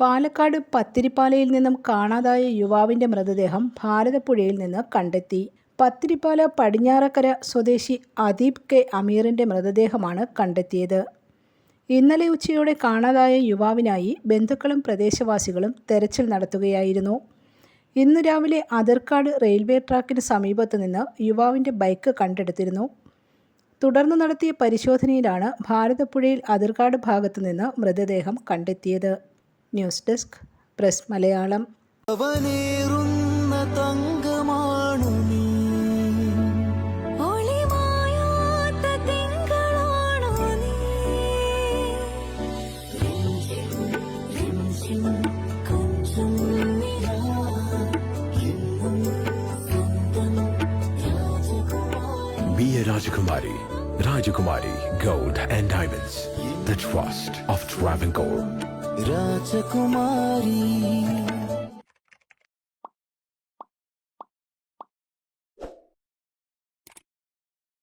പാലക്കാട് പത്തിരിപ്പാലയിൽ നിന്നും കാണാതായ യുവാവിന്റെ മൃതദേഹം ഭാരതപ്പുഴയിൽ നിന്ന് കണ്ടെത്തി. പത്തിരിപ്പാല പടിഞ്ഞാറക്കര സ്വദേശി അദീബ് കെ അമീറിന്റെ മൃതദേഹമാണ് കണ്ടെത്തിയത്. ഇന്നലെ ഉച്ചയോടെ കാണാതായ യുവാവിനായി ബന്ധുക്കളും പ്രദേശവാസികളും തെരച്ചിൽ നടത്തുകയായിരുന്നു. ഇന്ന് രാവിലെ അതിർക്കാട് റെയിൽവേ ട്രാക്കിന് സമീപത്ത് നിന്ന് യുവാവിന്റെ ബൈക്ക് കണ്ടെടുത്തിരുന്നു. തുടർന്ന് നടത്തിയ പരിശോധനയിലാണ് ഭാരതപ്പുഴയിൽ അതിർക്കാട് ഭാഗത്തു നിന്ന് മൃതദേഹം കണ്ടെത്തിയത്. ന്യൂസ് ഡെസ്ക് പ്രസ് മലയാളം അവനേറുന്ന തങ്കമാണു Rajakumari. Rajakumari Gold and Diamonds. The trust of Travancore. Rajkumari